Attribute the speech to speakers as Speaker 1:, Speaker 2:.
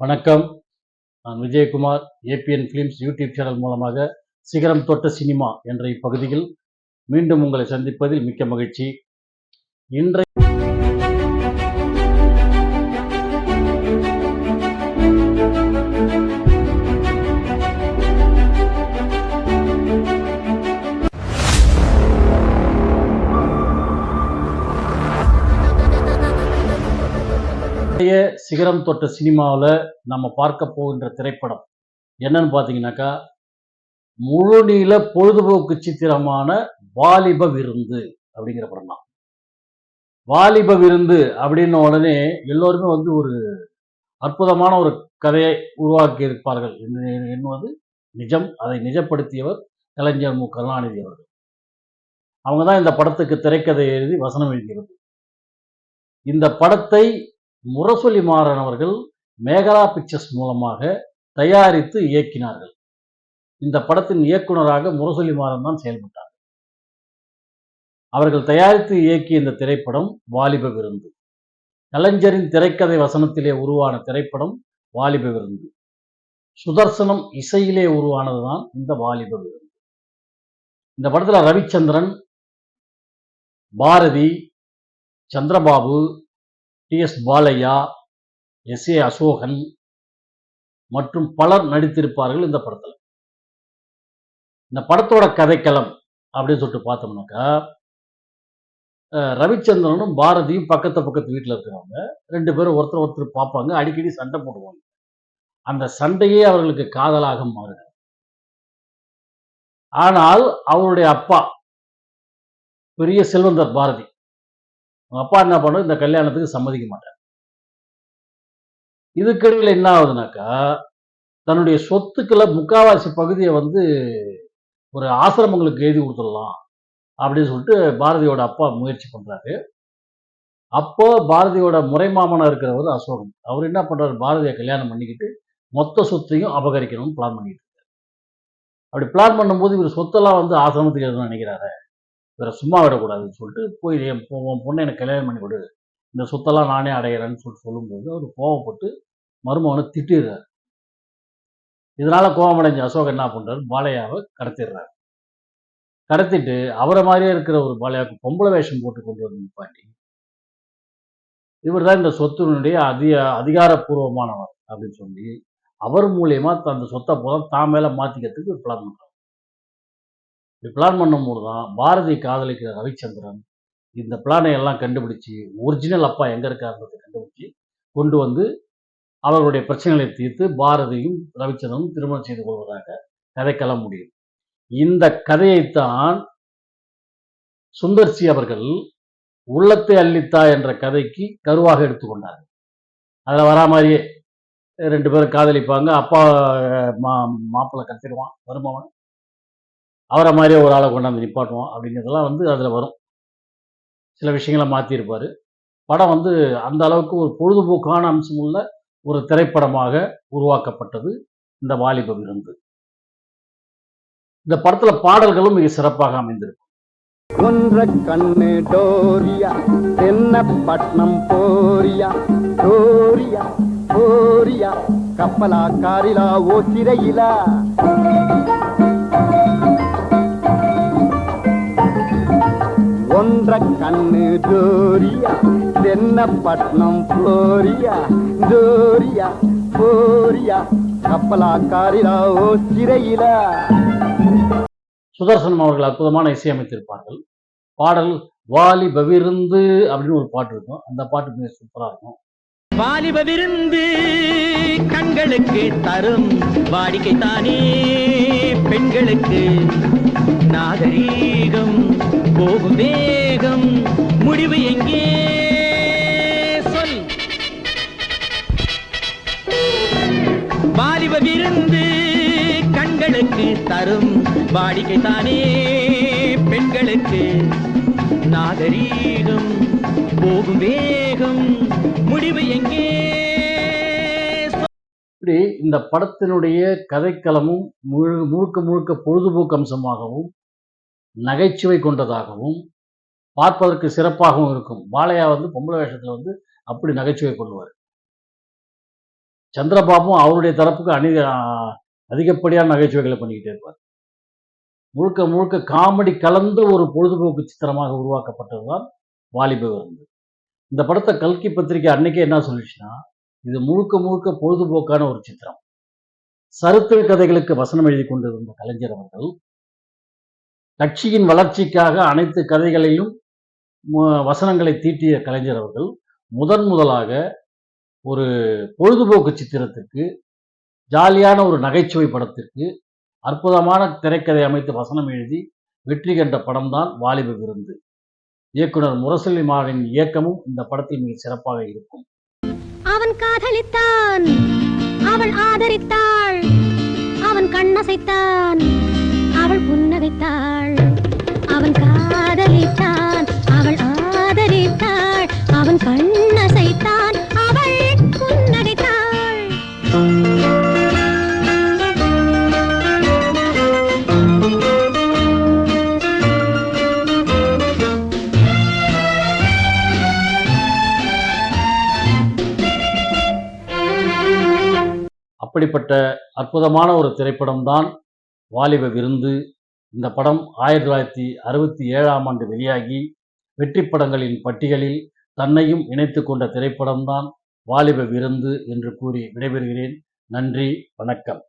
Speaker 1: வணக்கம். நான் Vijayakumar ABN films YouTube channel மூலமாக சிகரம் தொட்ட சினிமா என்ற இப்பகுதியில் மீண்டும் உங்களை சந்திப்பதில் மிக்க மகிழ்ச்சி. இன்றைய சிகரம் தொட்ட சினிமாவில் நம்ம பார்க்க போகின்ற திரைப்படம். என்னன்னு பார்த்தீங்கன்னாக்கா முழுநீள பொழுதுபோக்கு சித்திரமான வாலிப விருந்து அப்படிங்கிற படம் தான். வாலிப விருந்து அப்படின்ன உடனே எல்லோருமே வந்து ஒரு அற்புதமான ஒரு கதையை உருவாக்கி இருப்பார்கள். என்று- என்பது நிஜம். அதை நிஜப்படுத்தியவர் கலைஞர் மு. கருணாநிதி அவர்கள். அவங்க தான் இந்த படத்துக்கு திரைக்கதை எழுதி வசனம் எழுதியது இந்த படத்தை முரசொலி மாறன் அவர்கள் மேகலா பிக்சர்ஸ் மூலமாக தயாரித்து இயக்கினார்கள். இந்த படத்தின் இயக்குனராக முரசொலி மாறன் தான் செயல்பட்டார். அவர்கள் தயாரித்து இயக்கிய இந்த திரைப்படம் வாலிப விருந்து. கலைஞரின் திரைக்கதை வசனத்திலே உருவான திரைப்படம் வாலிப விருந்து. சுதர்சனம் இசையிலே உருவானதுதான் இந்த வாலிப விருந்து. இந்த படத்துல Ravichandran Bharathi Chandrababu T S Balaiah S A Ashokan மற்றும் பலர் நடித்திருப்பார்கள் இந்த படத்தில். இந்த படத்தோட கதைக்களம் அப்படின்னு சொல்லிட்டு பார்த்தோம்னாக்கா அஹ், ரவிச்சந்திரனும் பாரதியும் பக்கத்து பக்கத்து வீட்டில் இருக்கிறவங்க ரெண்டு பேரும் ஒருத்தர் ஒருத்தர் பார்ப்பாங்க அடிக்கடி சண்டை போடுவாங்க. அந்த சண்டையே அவர்களுக்கு காதலாக மாறுது. ஆனால் அவருடைய அப்பா பெரிய செல்வந்தர் பாரதி அவங்க அப்பா என்ன பண்ணும் இந்த கல்யாணத்துக்கு சம்மதிக்க மாட்டார். இதுக்கிடையில் என்ன ஆகுதுனாக்கா தன்னுடைய சொத்துக்களை முக்காவாசி பகுதியை வந்து ஒரு ஆசிரமங்களுக்கு எழுதி கொடுத்துடலாம் அப்படின்னு சொல்லிட்டு பாரதியோட அப்பா முயற்சி பண்றாரு. அப்போ பாரதியோட முறைமாமனா இருக்கிறவர் அசோகன். அவர் என்ன பண்றாரு? பாரதியை கல்யாணம் பண்ணிக்கிட்டு மொத்த சொத்தையும் அபகரிக்கணும்னு பிளான் பண்ணிட்டு இருக்காரு. அப்படி பிளான் பண்ணும்போது இவர் சொத்தெல்லாம் வந்து ஆசிரமத்துக்கு எழுதணும்னு நினைக்கிறாரு. இவரை சும்மா விடக்கூடாதுன்னு சொல்லிட்டு போய் என் உன் பொண்ணை எனக்கு கல்யாணம் பண்ணி கொடு. இந்த சொத்தெல்லாம் நானே அடையிறேன்னு சொல்லிட்டு சொல்லும்போது அவர் கோவப்பட்டு மருமகனை திட்டிடுறாரு. இதனால கோவமடைஞ்ச அசோக் என்ன பண்ணுறாரு பாலையாவை கடத்திடுறாரு. கடத்திட்டு அவரை மாதிரியே இருக்கிற ஒரு பாலையாவுக்கு பொம்பளை வேஷம் போட்டு கொண்டு வந்து நிப்பாட்டி இவர் தான் இந்த சொத்தினுடைய அதிக அதிகாரப்பூர்வமானவர் அப்படின்னு சொல்லி அவர் மூலியமா அந்த சொத்தை போதும் தான் மேலே மாத்திக்கிறதுக்கு ஒரு பிளான் பண்றாரு. இப்படி பிளான் பண்ணும்போது தான் பாரதி காதலிக்கிற ரவிச்சந்திரன் இந்த பிளானை எல்லாம் கண்டுபிடிச்சு ஒரிஜினல் அப்பா எங்கே இருக்காருன்றதை கண்டுபிடிச்சி கொண்டு வந்து அவர்களுடைய பிரச்சனைகளை தீர்த்து பாரதியும் ரவிச்சந்திரனும் திருமணம் செய்து கொள்வதாக கதைக்களம் முடியும். இந்த கதையைத்தான் சுந்தர்சி அவர்கள் உள்ளத்தை அள்ளித்தா என்ற கதைக்கு கருவாக எடுத்துக்கொண்டார் அதில் வரா மாதிரியே ரெண்டு பேரும் காதலிப்பாங்க. அப்பா மா மாப்பிள்ளை கத்திடுவான் வருமவன் அவரை மாதிரியே ஒரு ஆளை கொண்டாந்து நிப்பாட்டுவோம் அப்படிங்கிறதெல்லாம் வந்து அதில் வரும். சில விஷயங்களை மாற்றியிருப்பார் படம் வந்து அந்த அளவுக்கு ஒரு பொழுதுபோக்கான அம்சமுள்ள ஒரு திரைப்படமாக உருவாக்கப்பட்டது இந்த வாலிப விருந்து. இந்த படத்துல பாடல்களும் மிக சிறப்பாக அமைந்திருக்கும்.
Speaker 2: ஒன்ற கண்ணு டோரியா தென்னப்பட்டினம் போரியா டோரியா போரியா கப்பலா காரிலா ஓ சிறையிலா. ஒன்ற கண்ணு டோரியா தென்னப்பட்டினம் போரியா டோரியா போரியா கப்பலா காரிலா ஓ சிறையிலா.
Speaker 1: சுதர்சனம் அவர்கள் அற்புதமான இசையமைத்திருப்பார்கள் பாடல் வாலிப விருந்து அப்படின்னு ஒரு பாட்டு இருக்கும். அந்த பாட்டு மிக சூப்பரா இருக்கும்.
Speaker 3: வாலிப விருந்து கண்களுக்கு தரும் வாடிக்கை தானே பெண்களுக்கு. நாகரீகம் போகும் முடிவு எங்கே? சொல். வாலிப விருந்து கண்களுக்கு தரும். வாடிக்கை தானே பெண்களுக்கு. நாகரீகம் போகும் வேகம். முடிவு எங்கே?
Speaker 1: இப்படி இந்த படத்தினுடைய கதைக்களமும் முழு முழுக்க முழுக்க பொழுதுபோக்கு அம்சமாகவும் நகைச்சுவை கொண்டதாகவும் பார்ப்பதற்கு சிறப்பாகவும் இருக்கும். பாலையா வந்து பொம்பளை வேஷத்துல வந்து அப்படி நகைச்சுவை கொள்வார். சந்திரபாபும் அவருடைய தரப்புக்கு அணி அதிகப்படியான நகைச்சுவைகளை பண்ணிக்கிட்டே இருப்பார். முழுக்க முழுக்க காமெடி கலந்த ஒரு பொழுதுபோக்கு சித்திரமாக உருவாக்கப்பட்டதுதான் வாலிப விருந்து இந்த படத்தை கல்கி பத்திரிகை அன்னைக்கே என்ன சொல்லிச்சுன்னா இது முழுக்க முழுக்க பொழுதுபோக்கான ஒரு சித்திரம். சரித்திர கதைகளுக்கு வசனம் எழுதி கொண்டிருந்த கலைஞர் அவர்கள் கட்சியின் வளர்ச்சிக்காக அனைத்து கதைகளையும் வசனங்களை தீட்டிய கலைஞர் அவர்கள் முதன் முதலாக ஒரு பொழுதுபோக்கு சித்திரத்திற்கு ஜாலியான ஒரு நகைச்சுவை படத்திற்கு அற்புதமான திரைக்கதை அமைத்து வசனம் எழுதி வெற்றி கண்ட படம்தான் வாலிப விருந்து. இயக்குனர் முரசொலி மாவின் இயக்கமும் இந்த படத்தில் மிக சிறப்பாக இருக்கும்.
Speaker 4: அவன் காதலித்தான் அவள் ஆதரித்தாள் அவன் கண்ணசைத்தான் அவள் புன்னகைத்தாள்.
Speaker 1: அப்படிப்பட்ட அற்புதமான ஒரு திரைப்படம் தான் வாலிப விருந்து. இந்த படம் ஆயிரத்தி தொள்ளாயிரத்தி அறுபத்தி ஏழாம் ஆண்டு வெளியாகி வெற்றி படங்களின் பட்டியலில் தன்னையும் இணைத்து கொண்ட திரைப்படம்தான் வாலிப விருந்து என்று கூறி விடைபெறுகிறேன். நன்றி வணக்கம்.